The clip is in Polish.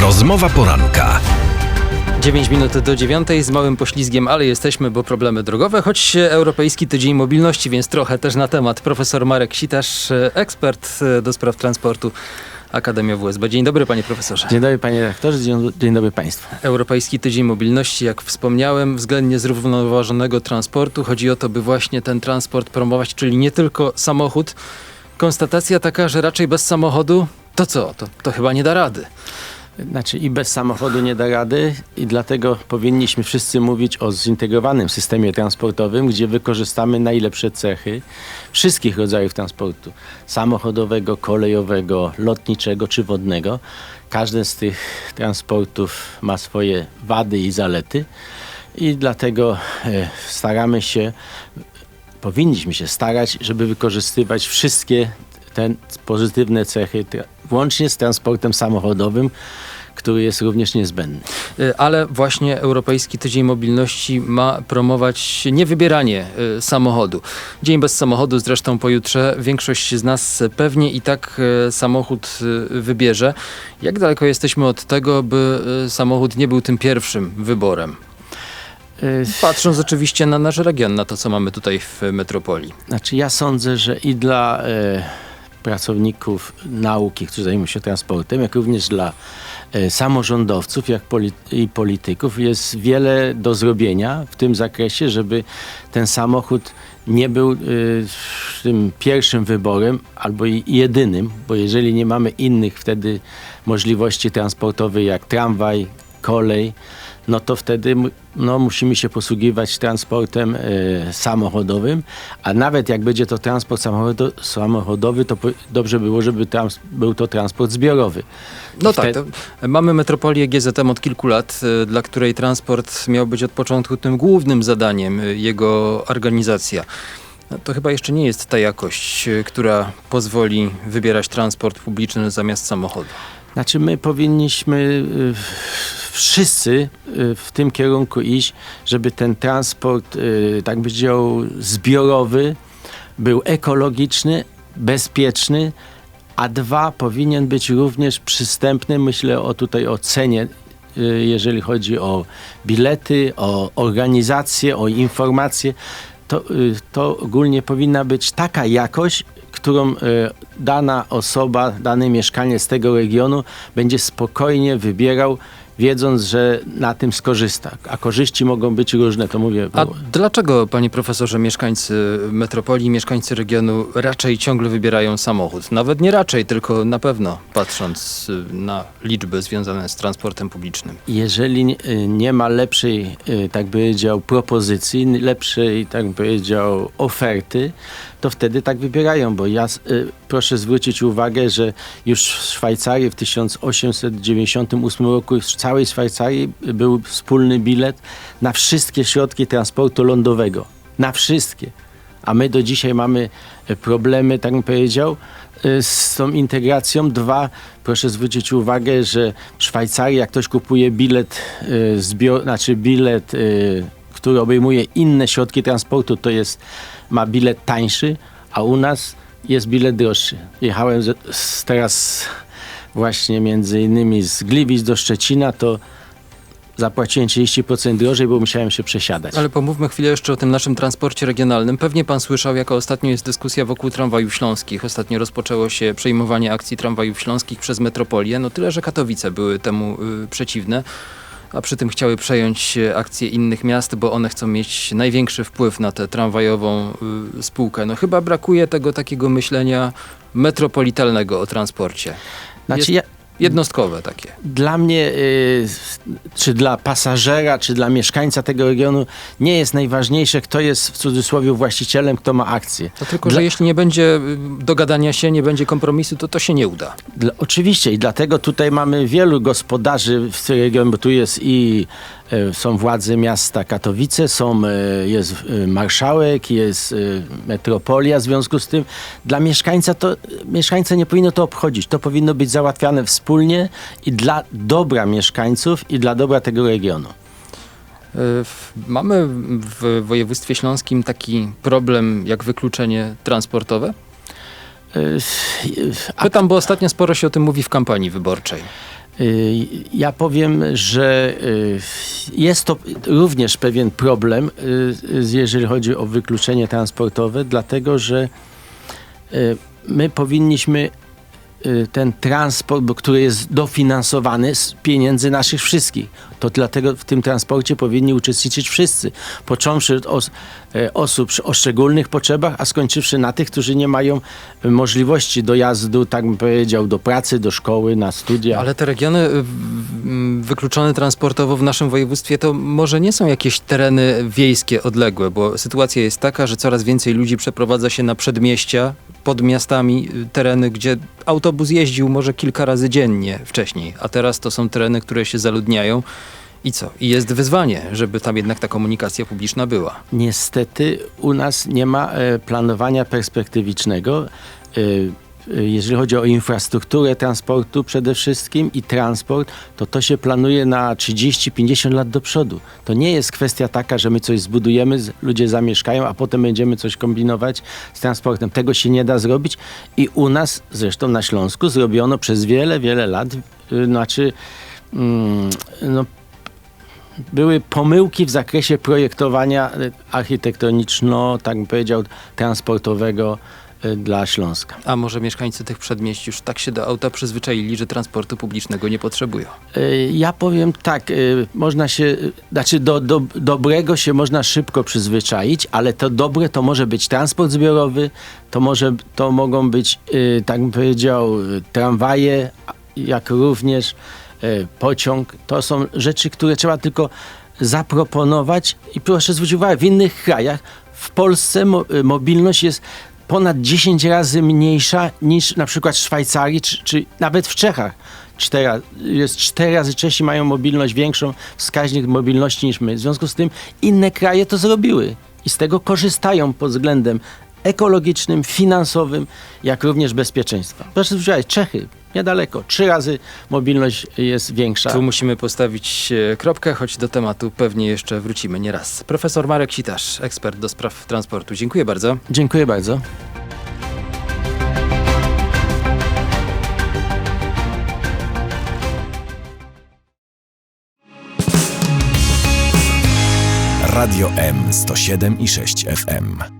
Rozmowa poranka. 9 minut do 9 z małym poślizgiem, ale jesteśmy, bo problemy drogowe, choć Europejski Tydzień Mobilności, więc trochę też na temat. Profesor Marek Sitasz, ekspert do spraw transportu Akademia WSB. Dzień dobry panie profesorze. Dzień dobry panie rektorze, dzień, dzień dobry państwu. Europejski Tydzień Mobilności, jak wspomniałem, względnie zrównoważonego transportu. Chodzi o to, by właśnie ten transport promować, czyli nie tylko samochód. Konstatacja taka, że raczej bez samochodu to co? To, to chyba nie da rady. Znaczy i bez samochodu nie da rady i dlatego powinniśmy wszyscy mówić o zintegrowanym systemie transportowym, gdzie wykorzystamy najlepsze cechy wszystkich rodzajów transportu. Samochodowego, kolejowego, lotniczego czy wodnego. Każdy z tych transportów ma swoje wady i zalety i dlatego e, staramy się, powinniśmy się starać, żeby wykorzystywać wszystkie te pozytywne cechy, włącznie z transportem samochodowym, który jest również niezbędny. Y, Ale właśnie Europejski Tydzień Mobilności ma promować niewybieranie y, samochodu. Dzień bez samochodu, zresztą pojutrze większość z nas pewnie i tak y, samochód y, wybierze. Jak daleko jesteśmy od tego, by y, samochód nie był tym pierwszym wyborem? Patrząc oczywiście na nasz region, na to, co mamy tutaj w metropolii. Znaczy ja sądzę, że i dla e, pracowników nauki, którzy zajmują się transportem, jak również dla samorządowców jak poli- i polityków. Jest wiele do zrobienia w tym zakresie, żeby ten samochód nie był e, tym pierwszym wyborem albo jedynym, bo jeżeli nie mamy innych wtedy możliwości transportowych jak tramwaj, kolej, no to wtedy no, musimy się posługiwać transportem e, samochodowym, a nawet jak będzie to transport samochodo, samochodowy, to dobrze było, żeby był to transport zbiorowy. No tak, wtedy- to mamy metropolię GZM od kilku lat, y, dla której transport miał być od początku tym głównym zadaniem, y, jego organizacja. No To chyba jeszcze nie jest ta jakość, y, która pozwoli wybierać transport publiczny zamiast samochodu. Znaczy my powinniśmy y, wszyscy y, w tym kierunku iść, żeby ten transport, y, tak by powiedział, zbiorowy był ekologiczny, bezpieczny, a dwa powinien być również przystępny. Myślę o tutaj o cenie, jeżeli chodzi o bilety, o organizację, o informacje. To, to ogólnie powinna być taka jakość, którą y, dana osoba, dany mieszkaniec z tego regionu będzie spokojnie wybierał, wiedząc, że na tym skorzysta. A korzyści mogą być różne, to mówię. A dlaczego, panie profesorze, mieszkańcy metropolii, mieszkańcy regionu raczej ciągle wybierają samochód? Nawet nie raczej, tylko na pewno, patrząc y, na liczby związane z transportem publicznym. Jeżeli nie, y, nie ma lepszej, y, tak powiedział, propozycji, lepszej, tak powiedział, oferty, to wtedy tak wybierają, bo ja, proszę zwrócić uwagę, że już w Szwajcarii w 1898 roku w całej Szwajcarii był wspólny bilet na wszystkie środki transportu lądowego. Na wszystkie. A my do dzisiaj mamy e, problemy, tak bym powiedział, e, z tą integracją. Dwa, proszę zwrócić uwagę, że w Szwajcarii, jak ktoś kupuje bilet, e, zbior, znaczy bilet, który obejmuje inne środki transportu, to jest, ma bilet tańszy, a u nas jest bilet droższy. Jechałem z, z, teraz właśnie między innymi z Gliwic do Szczecina, to zapłaciłem 30% drożej, bo musiałem się przesiadać. Ale pomówmy chwilę jeszcze o tym naszym transporcie regionalnym. Pewnie pan słyszał, jaka ostatnio jest dyskusja wokół tramwajów śląskich. Ostatnio rozpoczęło się przejmowanie akcji tramwajów śląskich przez metropolię. No tyle, że Katowice były temu y, przeciwne. A przy tym chciały przejąć y, akcje innych miast, bo one chcą mieć największy wpływ na tę tramwajową y, spółkę. No chyba brakuje tego takiego myślenia metropolitalnego o transporcie. Znaczy jest- Jednostkowe takie. dla mnie, y, czy dla pasażera, czy dla mieszkańca tego regionu, nie jest najważniejsze, kto jest w cudzysłowie właścicielem, kto ma akcję. To tylko, Dla- że jeśli nie będzie y, dogadania się, nie będzie kompromisu, to to się nie uda. Dla, oczywiście i dlatego tutaj mamy wielu gospodarzy w tym regionie, bo tu jest i są władze miasta Katowice, są, e, jest e, marszałek, jest e, metropolia w związku z tym. Dla mieszkańca to, mieszkańca nie powinno to obchodzić. To powinno być załatwiane wspólnie i dla dobra mieszkańców i dla dobra tego regionu. Mamy w województwie śląskim taki problem jak wykluczenie transportowe? E, Pytam, bo ostatnio sporo się o tym mówi w kampanii wyborczej. Y, Ja powiem, że y, jest to również pewien problem, y, jeżeli chodzi o wykluczenie transportowe, dlatego że my powinniśmy ten transport, który jest dofinansowany z pieniędzy naszych wszystkich. To dlatego w tym transporcie powinni uczestniczyć wszyscy, począwszy od os, e, osób o szczególnych potrzebach, a skończywszy na tych, którzy nie mają e, możliwości dojazdu, tak bym powiedział, do pracy, do szkoły, na studia. Ale te regiony y, w- m, wykluczone transportowo w naszym województwie to może nie są jakieś tereny wiejskie odległe, bo sytuacja jest taka, że coraz więcej ludzi przeprowadza się na przedmieścia, pod miastami, y, tereny, gdzie autobus jeździł może kilka razy dziennie wcześniej, a teraz to są tereny, które się zaludniają. I co? I jest wyzwanie, żeby tam jednak ta komunikacja publiczna była. Niestety u nas nie ma e, planowania perspektywicznego. E, Jeżeli chodzi o infrastrukturę transportu przede wszystkim i transport, to to się planuje na 30-50 lat do przodu. To nie jest kwestia taka, że my coś zbudujemy, ludzie zamieszkają, a potem będziemy coś kombinować z transportem. Tego się nie da zrobić i u nas, zresztą na Śląsku, zrobiono przez wiele, wiele lat, y, znaczy mm, no, były pomyłki w zakresie projektowania e, architektoniczno, tak bym powiedział, transportowego dla Śląska. A może mieszkańcy tych przedmieść już tak się do auta przyzwyczaili, że transportu publicznego nie potrzebują? E, Ja powiem tak, e, można się, znaczy do, do dobrego się można szybko przyzwyczaić, ale to dobre to może być transport zbiorowy, to może, to mogą być, tak bym powiedział, tramwaje, jak również pociąg. To są rzeczy, które trzeba tylko zaproponować i proszę zwrócić uwagę, w innych krajach, w Polsce mo, mobilność jest ponad 10 razy mniejsza niż na przykład w Szwajcarii czy, czy nawet w Czechach. Cztery, jest cztery razy Czesi mają mobilność większą, wskaźnik mobilności niż my. W związku z tym inne kraje to zrobiły i z tego korzystają pod względem ekologicznym, finansowym, jak również bezpieczeństwa. Proszę zwrócić Czechy, niedaleko, trzy razy mobilność jest większa. Tu musimy postawić e, kropkę, choć do tematu pewnie jeszcze wrócimy nieraz. Profesor Marek Sitarz, ekspert do spraw transportu. Dziękuję bardzo. Dziękuję bardzo. Radio M 107 i 6 FM.